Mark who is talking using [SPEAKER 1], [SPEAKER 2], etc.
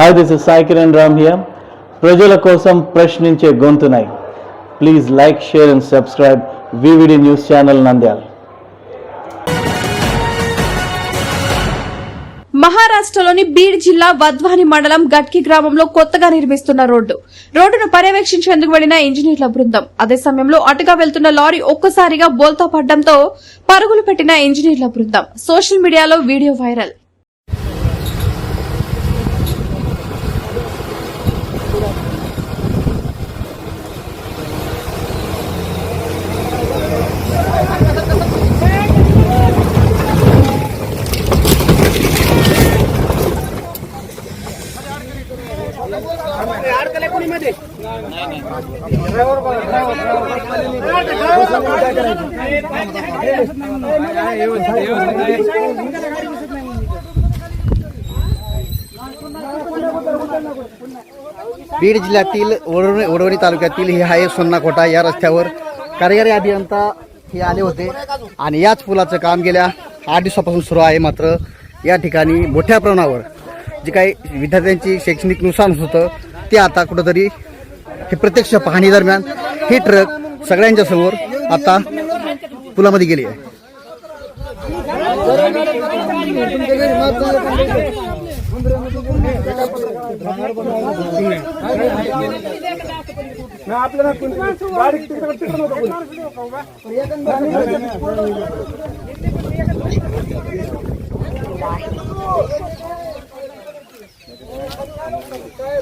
[SPEAKER 1] Hi this is Sai Kiran Ram here ప్రజల కోసం ప్రశ్నించే గొంతునై. Please like share and subscribe VVD news channel Nandyala
[SPEAKER 2] మహారాష్ట్రలోని బీడ్ జిల్లా వద్వాని మండలం గట్కి గ్రామంలో కొత్తగా నిర్మిస్తున్న రోడ్డు. రోడ్డును పర్యవేక్షించేందుకు వెళ్ళిన ఇంజనీర్ల బృందం. అదే సమయంలో అటుగా వెళ్తున్న లారీ ఒక్కసారిగా బోల్తా పడ్డంతో పరుగులు పెట్టిన ఇంజనీర్ల బృందం. సోషల్ మీడియాలో వీడియో వైరల్.
[SPEAKER 3] बीड जिल्ह्यातील वडवणी वडवणी तालुक्यातील हे आहे सोन्नाकोटा. या रस्त्यावर कार्यकारी अभियंता हे आले होते आणि याच पुलाचं काम गेल्या आठ दिवसापासून सुरू आहे. मात्र या ठिकाणी मोठ्या प्रमाणावर जे काही विद्यार्थ्यांची शैक्षणिक नुकसान होतं ते आता कुठंतरी हे प्रत्यक्ष पाहणी दरम्यान हे ट्रक सगळ्यांच्या समोर आता पुलामध्ये गेली आहे.